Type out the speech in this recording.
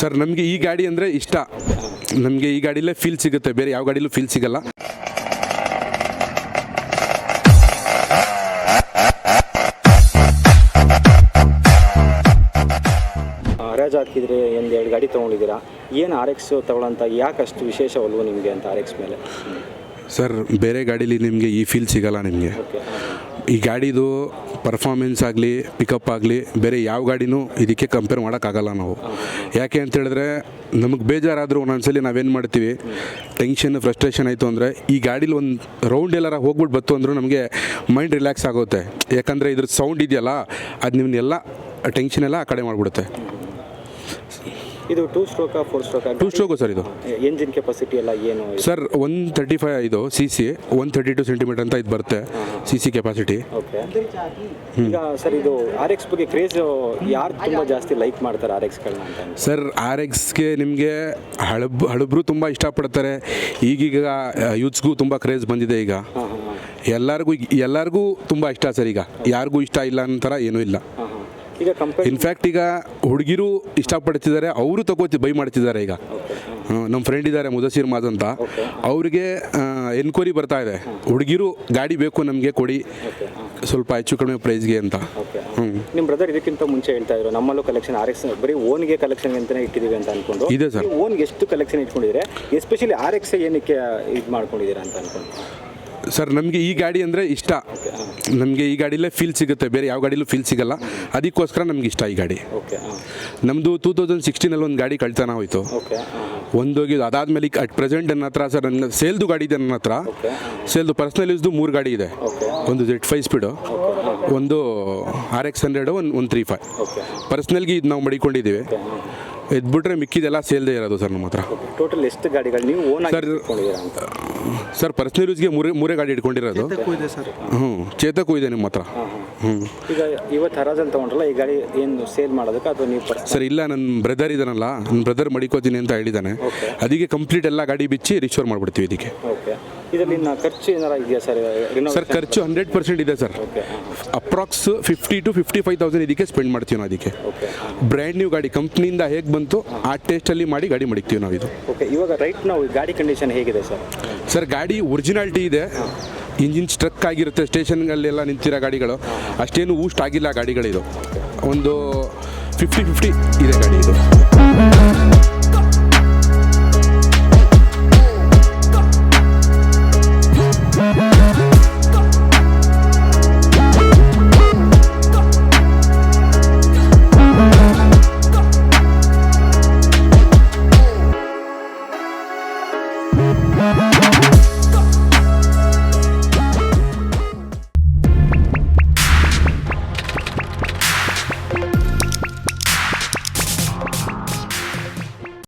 Sir ನಮಗೆ ಈ ಗಾಡಿ ಅಂದರೆ ಇಷ್ಟ. ನಮಗೆ ಈ ಗಾಡಿಲೇ ಫೀಲ್ ಸಿಗುತ್ತೆ ಬೇರೆ ಯಾವ ಗಾಡಿಲೂ ಫೀಲ್ ಸಿಗಲ್ಲ. ಹರಾಜು ಹಾಕಿದ್ರೆ ಒಂದು ಎರಡು ಗಾಡಿ ತೊಗೊಂಡಿದ್ದೀರಾ? ಏನು ಆರ್ ಎಕ್ಸ್ ತಗೊಳ್ಳೋಂಥ ಯಾಕೆ ಅಷ್ಟು ವಿಶೇಷ ಒಲವು ನಿಮಗೆ ಅಂತ ಆರ್ ಎಕ್ಸ್ ಮೇಲೆ? ಸರ್ ಬೇರೆ ಗಾಡೀಲಿ ನಿಮಗೆ ಈ ಫೀಲ್ ಸಿಗಲ್ಲ ನಿಮಗೆ. ಈ ಗಾಡಿದು ಪರ್ಫಾರ್ಮೆನ್ಸ್ ಆಗಲಿ ಪಿಕಪ್ ಆಗಲಿ, ಬೇರೆ ಯಾವ ಗಾಡಿನೂ ಇದಕ್ಕೆ ಕಂಪೇರ್ ಮಾಡೋಕ್ಕಾಗಲ್ಲ ನಾವು. ಯಾಕೆ ಅಂತ ಹೇಳಿದ್ರೆ, ನಮಗೆ ಬೇಜಾರಾದರೂ ಒಂದೊಂದ್ಸಲಿ ನಾವೇನು ಮಾಡ್ತೀವಿ ಟೆನ್ಷನ್ ಫ್ರಸ್ಟ್ರೇಷನ್ ಆಯಿತು ಅಂದರೆ ಈ ಗಾಡೀಲಿ ಒಂದು ರೌಂಡ್ ಎಲ್ಲಾರ ಹೋಗ್ಬಿಟ್ಟು ಬತ್ತು ಅಂದರೂ ನಮಗೆ ಮೈಂಡ್ ರಿಲ್ಯಾಕ್ಸ್ ಆಗುತ್ತೆ. ಯಾಕಂದರೆ ಇದ್ರ ಸೌಂಡ್ ಇದೆಯಲ್ಲ, ಅದು ನಿಮ್ಮನ್ನೆಲ್ಲ ಟೆನ್ಷನ್ ಎಲ್ಲ ಆ ಕಡೆ ಮಾಡಿಬಿಡುತ್ತೆ. ಇದು ಟೂ ಸ್ಟ್ರೋಕ್ ಫೋರ್ ಸ್ಟ್ರೋಕಾ ಟೂ ಸ್ಟ್ರೋಕು ಸರ್ ಇದು. ಎಂಜಿನ್ ಕೆಪಾಸಿಟಿ ಎಲ್ಲ ಏನು? ಸರ್ ಒನ್ ತರ್ಟಿ ಫೈವ್ ಇದು C C one thirty two centimetre ಅಂತ ಇದು ಬರುತ್ತೆ ಸಿ ಸಿ ಕೆಪಾಸಿಟಿ ಓಕೆ ಈಗ ಸರ್ ಇದು ಆರ್ ಎಕ್ಸ್ ಬಗ್ಗೆ ಕ್ರೇಜ್ ಯಾರು ತುಂಬ ಜಾಸ್ತಿ ಲೈಕ್ ಮಾಡ್ತಾರೆ ಆರ್ ಎಕ್ಸ್ಗಳನ್ನ ಅಂತ ಸರ್ ಆರ್ ಎಕ್ಸ್ಗೆ ನಿಮಗೆ ಹಳಬ್ ಹಳಬ್ರು ತುಂಬ ಇಷ್ಟಪಡ್ತಾರೆ. ಈಗೀಗ ಯೂತ್ಸ್ಗೂ ತುಂಬ ಕ್ರೇಜ್ ಬಂದಿದೆ ಈಗ. ಹಾಂ ಹಾಂ ಹಾಂ. ಎಲ್ಲರಿಗೂ ಎಲ್ಲರಿಗೂ ತುಂಬ ಇಷ್ಟ ಸರ್ ಈಗ. ಯಾರಿಗೂ ಇಷ್ಟ ಇಲ್ಲ ಅಂತರ ಏನೂ ಇಲ್ಲ. ಇನ್ಫ್ಯಾಕ್ಟ್ ಈಗ ಹುಡುಗಿರು ಇಷ್ಟಪಡ್ತಿದ್ದಾರೆ ಅವರು ತಗೋತಿ ಬೈ ಮಾಡ್ತಿದ್ದಾರೆ ಈಗ. ನಮ್ಮ ಫ್ರೆಂಡ್ ಇದ್ದಾರೆ ಮುದಸೀರ್ ಮಾದ್ ಅಂತ. ಅವರಿಗೆ ಎನ್ಕ್ವೈರಿ ಬರ್ತಾ ಇದೆ. ಹುಡುಗಿರು ಗಾಡಿ ಬೇಕು ನಮಗೆ ಕೊಡಿ. ಸ್ವಲ್ಪ ಹೆಚ್ಚು ಕಡಿಮೆ ಪ್ರೈಸ್ಗೆ ಅಂತ. ಹ್ಞೂ ನಿಮ್ಮ ಬ್ರದರ್ ಇದಕ್ಕಿಂತ ಮುಂಚೆ ಹೇಳ್ತಾ ಇದ್ರು ನಮ್ಮಲ್ಲೂ ಕಲೆಕ್ಷನ್ ಆರ್ ಎಕ್ಸ್ ಬರೀ ಓನ್ಗೆ ಕಲೆಕ್ಷನ್ ಅಂತಲೇ ಇಟ್ಟಿದ್ದೀವಿ ಅಂತ ಅನ್ಕೊಂಡು. ಇದೆ ಸರ್. ಓನ್ಗೆ ಎಷ್ಟು ಕಲೆಕ್ಷನ್ ಇಟ್ಕೊಂಡಿದ್ರೆ ಎಸ್ಪೆಷಲಿ ಆರ್ ಎಕ್ಸ್ ಏನಕ್ಕೆ ಇದು ಮಾಡ್ಕೊಂಡಿದ್ದೀರಾ ಅಂತ ಅನ್ಕೊಂಡು. ಸರ್ ನಮಗೆ ಈ ಗಾಡಿ ಅಂದರೆ ಇಷ್ಟ. ನಮಗೆ ಈ ಗಾಡಿಲೇ ಫೀಲ್ ಸಿಗುತ್ತೆ ಬೇರೆ ಯಾವ ಗಾಡಿಲೂ ಫೀಲ್ ಸಿಗಲ್ಲ. ಅದಕ್ಕೋಸ್ಕರ ನಮ್ಗೆ ಇಷ್ಟ ಈ ಗಾಡಿ. ನಮ್ಮದು ಟೂ ತೌಸಂಡ್ ಸಿಕ್ಸ್ಟೀನಲ್ಲಿ ಒಂದು ಗಾಡಿ ಕಳ್ತನ ಹೋಯಿತು ಓಕೆ ಹಾಂ ಈಗ ಅದಾದಮೇಲೆ ಅಟ್ ಪ್ರೆಸೆಂಟ್ ನನ್ನ ಹತ್ರ ಸರ್ ನನ್ನ ಸೇಲ್ದು ಗಾಡಿ ಇದೆ ನನ್ನ ಹತ್ರ. ಸೇಲ್ದು ಪರ್ಸ್ನಲ್ ಯೂಸ್ದು ಮೂರು ಗಾಡಿ ಇದೆ. ಒಂದು ಜೆಡ್ ಫೈವ್ ಸ್ಪೀಡು ಒಂದು ಆರ್ ಎಕ್ಸ್ ಹಂಡ್ರೆಡು ಒಂದು ಒಂದು ತ್ರೀ ಫೈವ್ ಪರ್ಸ್ನಲ್ಗೆ ಇದು ನಾವು ಮಡಿಕೊಂಡಿದ್ದೀವಿ. ಇದ್ಬಿಟ್ರೆ ಮಿಕ್ಕಿದೆಲ್ಲ ಸೇಲ್ದೇ ಇರೋದು ಸರ್ ನಮ್ಮ ಹತ್ರ. ಟೋಟಲ್ ಎಷ್ಟು ಗಾಡಿಗಳು ನೀವು ಓನ್ ಸರ್, ಸರ್ ಪರ್ಸ್ನಲ್ ಯೂಸ್ಗೆ ಮೂರೇ ಮೂರೇ ಗಾಡಿ ಇಟ್ಕೊಂಡಿರೋದು ಹ್ಞೂ ಚೇತಕ್ಕೂ ಇದೆ ನಿಮ್ಮ ಹತ್ರ. ಹ್ಞೂ ಈಗ ಇವತ್ತು ಹರಾಜಲ್ಲಿ ತೊಗೊಂಡ್ರಲ್ಲ ಈ ಗಾಡಿ ಏನು ಸೇಲ್ ಮಾಡೋದಕ್ಕೆ ಅಥವಾ ನೀವು ಸರ್ ಇಲ್ಲ ನನ್ನ ಬ್ರದರ್ ಇದ್ದಾನಲ್ಲ ನನ್ನ ಬ್ರದರ್ ಮಡಿಕೋತೀನಿ ಅಂತ ಹೇಳಿದ್ದಾನೆ ಅದಕ್ಕೆ ಕಂಪ್ಲೀಟ್ ಎಲ್ಲ ಗಾಡಿ ಬಿಚ್ಚಿ ರಿಸ್ಟೋರ್ ಮಾಡಿಬಿಡ್ತೀವಿ ಇದಕ್ಕೆ ಓಕೆ ಇದರಲ್ಲಿ ಖರ್ಚು ಏನಾರ ಇದೆಯಾ ಸರ್ ಸರ್ ಖರ್ಚು ಹಂಡ್ರೆಡ್ ಪರ್ಸೆಂಟ್ ಇದೆ sir. Approx fifty to fifty five thousand ಇದಕ್ಕೆ ಸ್ಪೆಂಡ್ ಮಾಡ್ತೀವಿ ನಾವು ಅದಕ್ಕೆ ಬ್ರ್ಯಾಂಡ್ ನ್ಯೂ ಗಾಡಿ ಕಂಪ್ನಿಯಿಂದ ಹೇಗೆ ಬಂತು ಆ ಟೇಸ್ಟಲ್ಲಿ ಮಾಡಿ ಗಾಡಿ ಮಡಿಕ್ತೀವಿ ನಾವು ಇದು. ಓಕೆ ಇವಾಗ ರೈಟ್ ನಾವು ಗಾಡಿ ಕಂಡೀಷನ್ ಹೇಗಿದೆ ಸರ್? ಸರ್ ಗಾಡಿ ಒರಿಜಿನಾಲಿಟಿ ಇದೆ. ಇಂಜಿನ್ ಸ್ಟ್ರಕ್ ಆಗಿರುತ್ತೆ ಸ್ಟೇಷನ್ಗಳೆಲ್ಲ ನಿಂತಿರೋ ಗಾಡಿಗಳು. ಅಷ್ಟೇನು ಊಸ್ಟ್ ಆಗಿಲ್ಲ ಗಾಡಿಗಳಿದು. ಒಂದು ಫಿಫ್ಟಿ ಫಿಫ್ಟಿ ಇದೆ ಗಾಡಿ ಇದು.